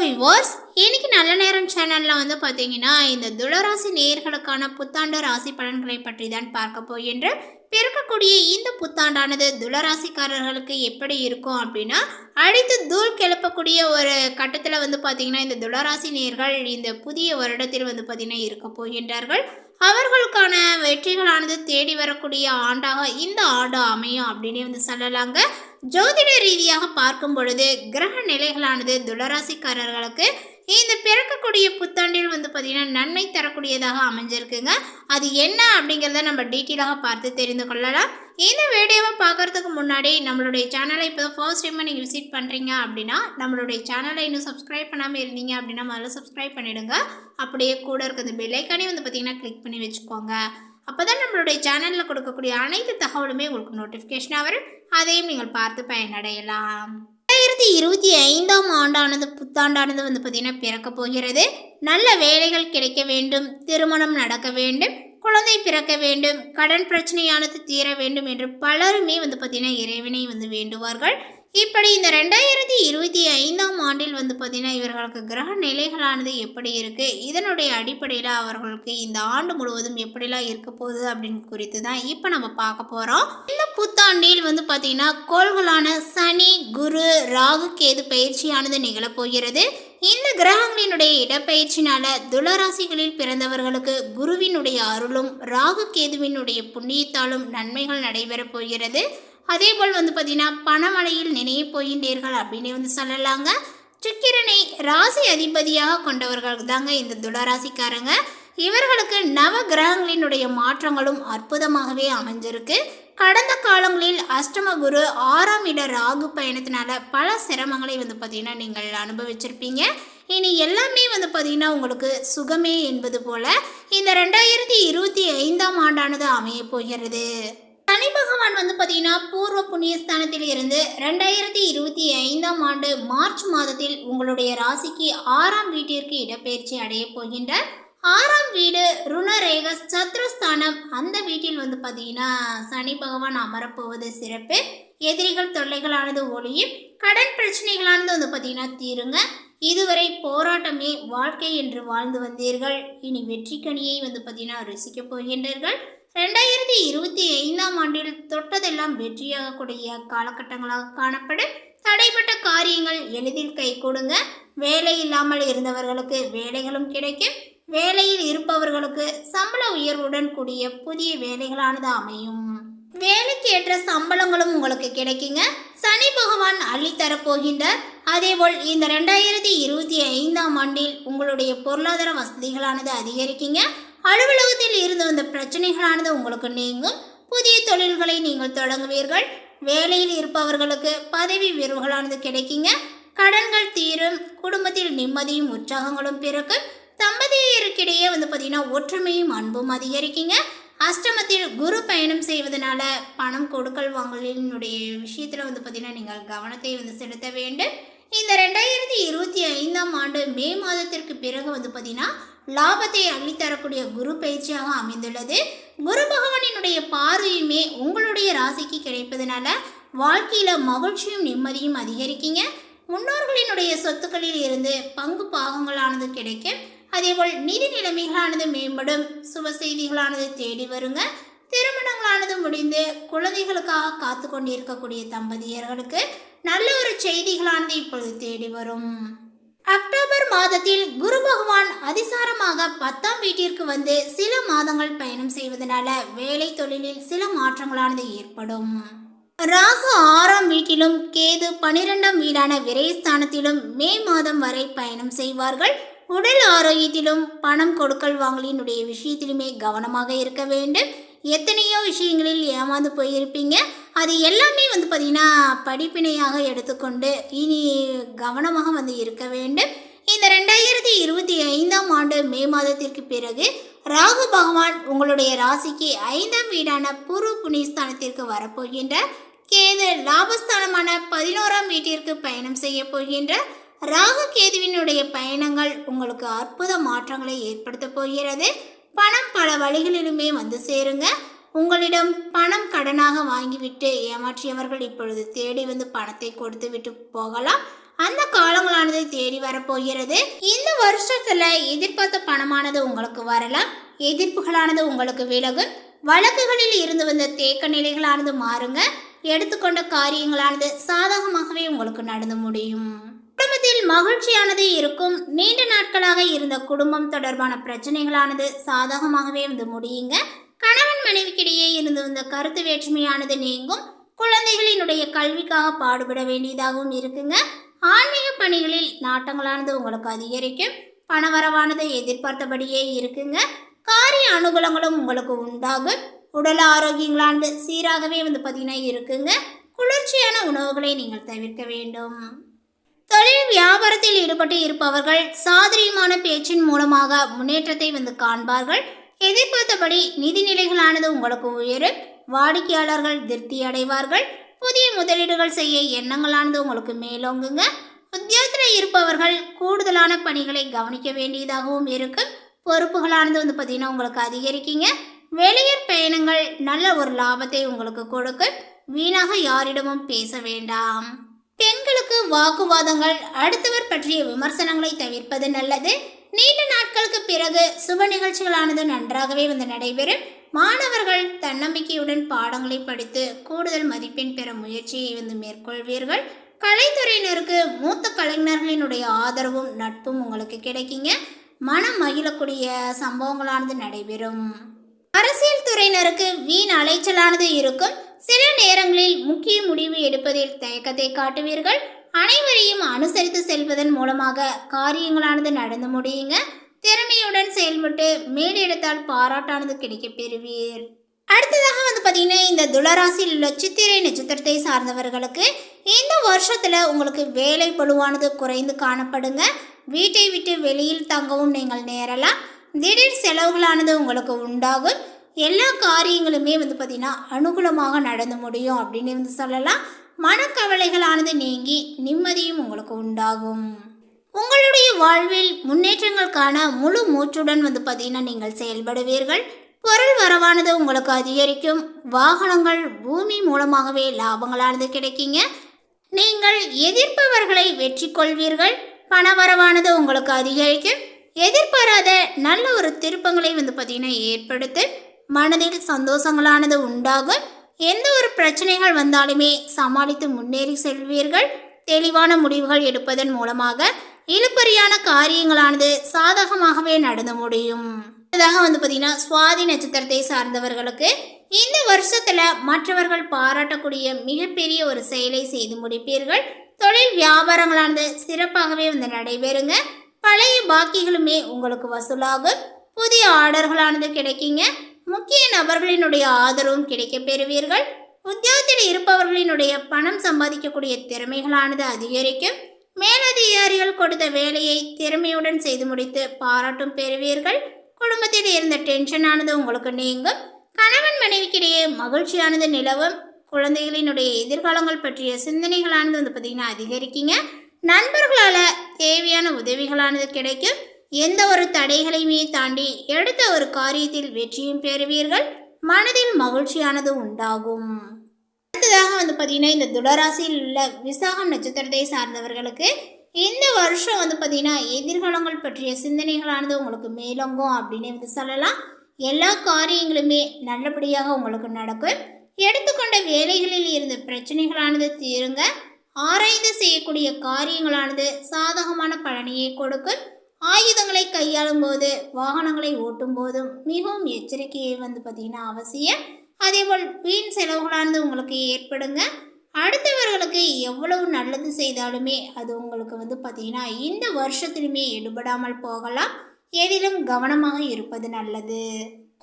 விவோஸ் இன்னைக்கு நல்ல நேரம் சேனலில் வந்து பார்த்தீங்கன்னா இந்த துளராசி நேயர்களுக்கான புத்தாண்டு ராசி பலன்களை பற்றி தான் பார்க்க போகின்ற பிறக்கக்கூடிய இந்த புத்தாண்டானது துளராசிக்காரர்களுக்கு எப்படி இருக்கும் அப்படின்னா அடித்து தூள் கிளப்பக்கூடிய ஒரு கட்டத்தில் வந்து பார்த்தீங்கன்னா இந்த துளராசி நேயர்கள் இந்த புதிய வருடத்தில் வந்து பார்த்தீங்கன்னா இருக்க போகின்றார்கள். அவர்களுக்கான வெற்றிகளானது தேடி வரக்கூடிய ஆண்டாக இந்த ஆண்டு அமையும் அப்படின்னு வந்து சொல்லலாங்க. ஜோதிட ரீதியாக பார்க்கும் பொழுது கிரக நிலைகளானது துளராசிக்காரர்களுக்கு இந்த பிறக்கக்கூடிய புத்தாண்டில் வந்து பார்த்திங்கன்னா நன்மை தரக்கூடியதாக அமைஞ்சிருக்குங்க. அது என்ன அப்படிங்கிறத நம்ம டீட்டெயிலாக பார்த்து தெரிந்து கொள்ளலாம். இந்த வீடியோவை பார்க்கறதுக்கு முன்னாடி நம்மளுடைய சேனலை இப்போ ஃபர்ஸ்ட் டைமாக நீங்கள் விசிட் பண்ணுறீங்க அப்படின்னா நம்மளுடைய சேனலை இன்னும் சப்ஸ்கிரைப் பண்ணாமல் இருந்தீங்க அப்படின்னா முதல்ல சப்ஸ்கிரைப் பண்ணிவிடுங்க அப்படியே கூட இருக்கிற பெல்லைக்கானே வந்து பார்த்திங்கன்னா கிளிக் பண்ணி வச்சுக்கோங்க. அப்போ தான் நம்மளுடைய சேனலில் கொடுக்கக்கூடிய அனைத்து தகவலுமே உங்களுக்கு நோட்டிஃபிகேஷனாக வரும். அதையும் நீங்கள் பார்த்து பயனடையலாம். ரெண்டாயிரத்தி இருபத்தி ஐந்தாம் ஆண்டானது புத்தாண்டானது வந்து பார்த்திங்கன்னா பிறக்க போகிறது. நல்ல வேலைகள் கிடைக்க வேண்டும் திருமணம் நடக்க வேண்டும் குழந்தை பிறக்க வேண்டும் கடன் பிரச்சனையானது தீர வேண்டும் என்று பலருமே வந்து பார்த்திங்கன்னா இறைவனை வந்து வேண்டுவார்கள். இப்படி இந்த ரெண்டாயிரத்தி இருபத்தி ஐந்தாம் ஆண்டில் வந்து பார்த்திங்கன்னா இவர்களுக்கு கிரக நிலைகளானது எப்படி இருக்குது இதனுடைய அடிப்படையில் அவர்களுக்கு இந்த ஆண்டு முழுவதும் எப்படிலாம் இருக்க போகுது அப்படின்னு குறித்து தான் இப்போ நம்ம பார்க்க போகிறோம் இந்த புத்தாண்டில் வந்து பார்த்திங்கன்னா கோள்களான சனி குரு ராகு கேது பயிற்சியானது நிகழப்போகிறது இந்த கிரகங்களினுடைய இடப்பெயர்ச்சினால துளராசிகளில் பிறந்தவர்களுக்கு குருவினுடைய அருளும் ராகு கேதுவினுடைய புண்ணியத்தாலும் நன்மைகள் நடைபெறப் போகிறது. அதே போல் வந்து பார்த்தீங்கன்னா பணமழையில் நினைய போகின்றீர்கள் அப்படின்னு வந்து சொல்லலாங்க. சுக்கிரனை ராசி அதிபதியாக கொண்டவர்கள் தாங்க இந்த துளராசிக்காரங்க. இவர்களுக்கு நவ கிரகங்களினுடைய மாற்றங்களும் அற்புதமாகவே அமைஞ்சிருக்கு. கடந்த காலங்களில் அஷ்டம குரு ஆறாம் இட ராகு பயணத்தினால பல சிரமங்களை வந்து பார்த்தீங்கன்னா நீங்கள் அனுபவிச்சிருப்பீங்க. இனி எல்லாமே வந்து பார்த்தீங்கன்னா உங்களுக்கு சுகமே என்பது போல இந்த ரெண்டாயிரத்தி இருபத்தி ஐந்தாம் ஆண்டானது அமைய போகிறது. சனி பகவான் வந்து பார்த்தீங்கன்னா பூர்வ புண்ணியஸ்தானத்தில் இருந்து ரெண்டாயிரத்தி இருபத்தி ஐந்தாம் ஆண்டு மார்ச் மாதத்தில் உங்களுடைய ராசிக்கு ஆறாம் வீட்டிற்கு இடப்பெயர்ச்சி அடைய போகின்றார். ஆறாம் வீடு ருணரேக சத்ருஸ்தானம். அந்த வீட்டில் வந்து பார்த்தீங்கன்னா சனி பகவான் அமரப்போவது சிறப்பு. எதிரிகள் தொல்லைகளானது ஒளியும் கடன் பிரச்சனைகளானது வந்து பார்த்தீங்கன்னா தீருங்க. இதுவரை போராட்டமே வாழ்க்கை என்று வாழ்ந்து வந்தீர்கள். இனி வெற்றிக்கனியை வந்து பார்த்தீங்கன்னா ரசிக்கப் போகின்றீர்கள். ரெண்டாயிரத்தி இருபத்தி ஐந்தாம் ஆண்டில் தொட்டதெல்லாம் வெற்றியாகக்கூடிய காலகட்டங்களாக காணப்படும். தடைப்பட்ட காரியங்கள் எளிதில் கை கொடுங்க. வேலை இல்லாமல் இருந்தவர்களுக்கு வேலைகளும் கிடைக்கும். வேலையில் இருப்பவர்களுக்கு சம்பள உயர்வுடன் கூடிய புதிய வேலைகளானது அமையும். வேலைக்கு ஏற்ற சம்பளங்களும் உங்களுக்கு கிடைக்குங்க. சனி பகவான் அள்ளித்தரப் போகின்றார் அதேபோல் இந்த ரெண்டாயிரத்தி இருபத்தி ஐந்தாம் ஆண்டில் உங்களுடைய பொருளாதார வசதிகளானது அதிகரிக்குங்க. அலுவலகத்தில் இருந்து வந்த பிரச்சனைகளானது உங்களுக்கு நீங்கும். புதிய தொழில்களை நீங்கள் தொடங்குவீர்கள். வேலையில் இருப்பவர்களுக்கு பதவி உயர்வுகளானது கிடைக்குங்க. கடன்கள் தீரும் குடும்பத்தில் நிம்மதியும் உற்சாகங்களும் பிறக்கும். தம்பதியருக்கிடையே வந்து பார்த்தீங்கன்னா ஒற்றுமையும் அன்பும் அதிகரிக்குங்க. அஷ்டமத்தில் குரு பயணம் செய்வதனால பணம் கொடுக்கல் வாங்கலினுடைய விஷயத்தில் வந்து பார்த்தீங்கன்னா நீங்கள் கவனத்தை வந்து செலுத்த வேண்டும். இந்த ரெண்டாயிரத்தி இருபத்தி ஐந்தாம் ஆண்டு மே மாதத்திற்கு பிறகு வந்து பார்த்திங்கன்னா லாபத்தை அள்ளித்தரக்கூடிய குரு பயிற்சியாக அமைந்துள்ளது. குரு பகவானினுடைய பார்வையுமே உங்களுடைய ராசிக்கு கிடைப்பதனால வாழ்க்கையில் மகிழ்ச்சியும் நிம்மதியும் அதிகரிக்குங்க. முன்னோர்களினுடைய சொத்துக்களில் இருந்து பங்கு பாகங்களானது கிடைக்கும். அதேபோல் நிதி நிலைமைகளானது மேம்படும். சுப செய்திகளானது தேடி வருங்க. திருமணங்களானது முடிந்து குழந்தைகளுக்காக காத்து கொண்டிருக்கக்கூடிய தம்பதியர்களுக்கு நல்ல ஒரு செய்திகளானது இப்பொழுது தேடி வரும். அக்டோபர் மாதத்தில் குரு பகவான் அதிசாரமாக பத்தாம் வீட்டிற்கு வந்து சில மாதங்கள் பயணம் செய்வதனால வேலை தொழிலில் சில மாற்றங்களானது ஏற்படும். ராகு ஆறாம் வீட்டிலும் கேது பனிரெண்டாம் வீடான விரைஸ்தானத்திலும் மே மாதம் வரை பயணம் செய்வார்கள். உடல் ஆரோக்கியத்திலும் பணம் கொடுக்கல் வாங்கலினுடைய விஷயத்திலுமே கவனமாக இருக்க வேண்டும். எத்தனையோ விஷயங்களில் ஏமாந்து போயிருப்பீங்க. அது எல்லாமே வந்து பார்த்திங்கன்னா படிப்பினையாக எடுத்துக்கொண்டு இனி கவனமாக வந்து இருக்க வேண்டும். இந்த ரெண்டாயிரத்தி இருபத்தி ஐந்தாம் ஆண்டு மே மாதத்திற்கு பிறகு ராகு பகவான் உங்களுடைய ராசிக்கு ஐந்தாம் வீடான பூர்வ புண்ணியஸ்தானத்திற்கு வரப்போகின்ற கேது லாபஸ்தானமான பதினோராம் வீட்டிற்கு பயணம் செய்ய போகின்ற ராகு கேதுவினுடைய பயணங்கள் உங்களுக்கு அற்புத மாற்றங்களை ஏற்படுத்த போகிறது. பணம் பல வழிகளிலுமே வந்து சேருங்க. உங்களிடம் பணம் கடனாக வாங்கிவிட்டு ஏமாற்றியவர்கள் இப்பொழுது தேடி வந்து பணத்தை கொடுத்து விட்டு போகலாம். அந்த காலங்களானது தேடி வரப்போகிறது இந்த வருஷத்துல எதிர்பார்த்த பணமானது உங்களுக்கு வரலாம். எதிர்ப்புகளானது உங்களுக்கு விலகும். வழக்குகளில் இருந்து வந்த தேக்க நிலைகளானது மாறுங்க. எடுத்துக்கொண்ட காரியங்களானது சாதகமாகவே உங்களுக்கு நடந்து முடியும். குடும்பத்தில் மகிழ்ச்சியானது இருக்கும். நீண்ட நாட்களாக இருந்த குடும்பம் தொடர்பான பிரச்சனைகளானது சாதகமாகவே வந்து முடியுங்க. கணவன் மனைவிக்கிடையே இருந்து வந்த கருத்து வேற்றுமையானது நீங்கும். குழந்தைகளினுடைய கல்விக்காக பாடுபட வேண்டியதாகவும் இருக்குங்க. ஆன்மீக பணிகளில் நாட்டங்களானது உங்களுக்கு அதிகரிக்கும். பணவரவானது எதிர்பார்த்தபடியே இருக்குங்க. காரிய அனுகூலங்களும் உங்களுக்கு உண்டாகும். உடல் ஆரோக்கியங்களானது சீராகவே வந்து பார்த்தீங்கன்னா இருக்குங்க. குளிர்ச்சியான உணவுகளை நீங்கள் தவிர்க்க வேண்டும். தொழில் வியாபாரத்தில் ஈடுபட்டு இருப்பவர்கள் சாதரியமான பேச்சின் மூலமாக முன்னேற்றத்தை வந்து காண்பார்கள். எதிர்பார்த்தபடி நிதிநிலைகளானது உங்களுக்கு உயரும். வாடிக்கையாளர்கள் திருப்தி அடைவார்கள். புதிய முதலீடுகள் செய்ய எண்ணங்களானது உங்களுக்கு மேலோங்குங்க. உத்தியோகத்தில் இருப்பவர்கள் கூடுதலான பணிகளை கவனிக்க வேண்டியதாகவும் இருக்கும். பொறுப்புகளானது வந்து பார்த்தீங்கன்னா உங்களுக்கு அதிகரிக்குங்க. வெளியூர் பயணங்கள் நல்ல ஒரு லாபத்தை உங்களுக்கு கொடுக்கும். வீணாக யாரிடமும் பேச வேண்டாம். பெண்களுக்கு வாக்குவாதங்கள் அடுத்தவர் பற்றிய விமர்சனங்களை தவிர்ப்பது நல்லது. நீண்ட நாட்களுக்கு பிறகு சுப நிகழ்ச்சிகளானது நன்றாகவே வந்து நடைபெறும். மாணவர்கள் தன்னம்பிக்கையுடன் பாடங்களை படித்து கூடுதல் மதிப்பெண் பெற முயற்சியை வந்து மேற்கொள்வீர்கள். கலைத்துறையினருக்கு மூத்த கலைஞர்களினுடைய ஆதரவும் நட்பும் உங்களுக்கு கிடைக்குங்க. மனம் மகிழக்கூடிய சம்பவங்களானது நடைபெறும். அரசியல் துறையினருக்கு வீண் அலைச்சலானது இருக்கும். சில நேரங்களில் முக்கிய முடிவு எடுப்பதில் தயக்கத்தை காட்டுவீர்கள். அனைவரையும் அனுசரித்து செல்வதன் மூலமாக காரியங்களானது நடந்து முடியுங்க. திறமையுடன் செயல்பட்டு மேலிடத்தால் பாராட்டானது கிடைக்கப் பெறுவீர். அடுத்ததாக வந்து பார்த்தீங்கன்னா இந்த துளராசியில் உள்ள சித்திரை நட்சத்திரத்தை சார்ந்தவர்களுக்கு இந்த வருஷத்தில் உங்களுக்கு வேலை பழுவானது குறைந்து காணப்படுங்க. வீட்டை விட்டு வெளியில் தங்கவும் நீங்கள் நேரலாம். திடீர் செலவுகளானது உங்களுக்கு உண்டாகும். எல்லா காரியங்களுமே வந்து பார்த்திங்கன்னா அனுகூலமாக நடந்து முடியும் அப்படின்னு வந்து சொல்லலாம். மனக்கவலைகளானது நீங்கி நிம்மதியும் உங்களுக்கு உண்டாகும். உங்களுடைய வாழ்வில் முன்னேற்றங்களுக்கான முழு மூச்சுடன் வந்து பார்த்தீங்கன்னா நீங்கள் செயல்படுவீர்கள். பொருள் வரவானது உங்களுக்கு அதிகரிக்கும். வாகனங்கள் பூமி மூலமாகவே லாபங்களானது கிடைக்குங்க. நீங்கள் எதிர்ப்பவர்களை வெற்றி கொள்வீர்கள். பணவரவானது உங்களுக்கு அதிகரிக்கும். எதிர்பாராத நல்ல ஒரு திருப்பங்களை வந்து பார்த்தீங்கன்னா ஏற்படுத்து மனதில் சந்தோஷங்களானது உண்டாகும். எந்த ஒரு பிரச்சனைகள் வந்தாலுமே சமாளித்து முன்னேறி செல்வீர்கள். தெளிவான முடிவுகள் எடுப்பதன் மூலமாக இழுப்பறியான காரியங்களானது சாதகமாகவே நடந்து முடியும். அடுத்ததாக வந்து பார்த்தீங்கன்னா சுவாதி நட்சத்திரத்தை சார்ந்தவர்களுக்கு இந்த வருஷத்துல மற்றவர்கள் பாராட்டக்கூடிய மிகப்பெரிய ஒரு செயலை செய்து முடிப்பீர்கள். தொழில் வியாபாரங்களானது சிறப்பாகவே வந்து நடைபெறுங்க. பழைய பாக்கிகளுமே உங்களுக்கு வசூலாகும். புதிய ஆர்டர்களானது கிடைக்குங்க. முக்கிய நபர்களினுடைய ஆதரவும் கிடைக்கப் பெறுவீர்கள். உத்தியோகத்தில் இருப்பவர்களினுடைய பணம் சம்பாதிக்கக்கூடிய திறமைகளானது அதிகரிக்கும். மேலதிகாரிகள் கொடுத்த வேலையை திறமையுடன் செய்து முடித்து பாராட்டும் பெறுவீர்கள். குடும்பத்தில் இருந்த டென்ஷனானது உங்களுக்கு நீங்கும். கணவன் மனைவிக்கிடையே மகிழ்ச்சியானது நிலவும். குழந்தைகளினுடைய எதிர்காலங்கள் பற்றிய சிந்தனைகளானது வந்து பார்த்திங்கன்னா அதிகரிக்குங்க. நண்பர்களால் தேவையான உதவிகளானது கிடைக்கும். எந்த ஒரு தடைகளையுமே தாண்டி எடுத்த ஒரு காரியத்தில் வெற்றியும் பெறுவீர்கள். மனதில் மகிழ்ச்சியானது உண்டாகும். அடுத்ததாக வந்து பார்த்தீங்கன்னா இந்த துளராசியில் உள்ள விசாகம் நட்சத்திரத்தை சார்ந்தவர்களுக்கு இந்த வருஷம் வந்து பார்த்தீங்கன்னா எதிர்காலங்கள் பற்றிய சிந்தனைகளானது உங்களுக்கு மேலோங்கும் அப்படின்னு வந்து சொல்லலாம். எல்லா காரியங்களுமே நல்லபடியாக உங்களுக்கு நடக்கும். எடுத்துக்கொண்ட வேலைகளில் இருந்த பிரச்சனைகளானது தீருங்க. ஆராய்ந்து செய்யக்கூடிய காரியங்களானது சாதகமான பலனையை கொடுக்கும். ஆயுதங்களை கையாளும் போது வாகனங்களை ஓட்டும் போதும் மிகவும் எச்சரிக்கையை வந்து பார்த்தீங்கன்னா அவசியம். அதேபோல் வீண் செலவுகளானது உங்களுக்கு ஏற்படுங்க. அடுத்தவர்களுக்கு எவ்வளவு நல்லது செய்தாலுமே அது உங்களுக்கு வந்து பார்த்தீங்கன்னா இந்த வருஷத்திலுமே எடுபடாமல் போகலாம். எதிலும் கவனமாக இருப்பது நல்லது.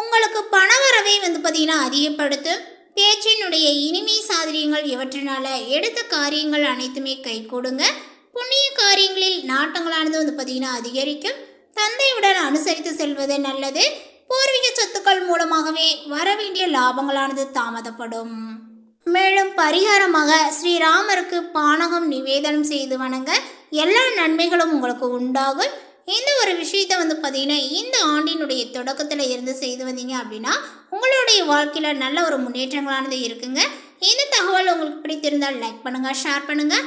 உங்களுக்கு பணவரவை வந்து பார்த்தீங்கன்னா அதிகப்படுத்தும். பேச்சினுடைய இனிமை சாதரியங்கள் இவற்றினால எடுத்த காரியங்கள் அனைத்துமே கை கொடுங்க. காரியங்களில் நாட்டங்களானது வந்து பார்த்தீங்கன்னா அதிகரிக்கும். தந்தையுடன் அனுசரித்து செல்வது நல்லது. பூர்வீக சொத்துக்கள் மூலமாகவே வர வேண்டிய லாபங்களானது தாமதப்படும். மேலும் பரிகாரமாக ஸ்ரீராமருக்கு பானகம் நிவேதனம் செய்து வணங்க எல்லா நன்மைகளும் உங்களுக்கு உண்டாகும். இந்த ஒரு விஷயத்தை வந்து பார்த்தீங்கன்னா இந்த ஆண்டினுடைய தொடக்கத்தில் இருந்து செய்து வந்தீங்க அப்படின்னா உங்களுடைய வாழ்க்கையில் நல்ல ஒரு முன்னேற்றங்களானது இருக்குங்க. இந்த தகவல் உங்களுக்கு பிடித்திருந்தால் லைக் பண்ணுங்கள் ஷேர் பண்ணுங்கள்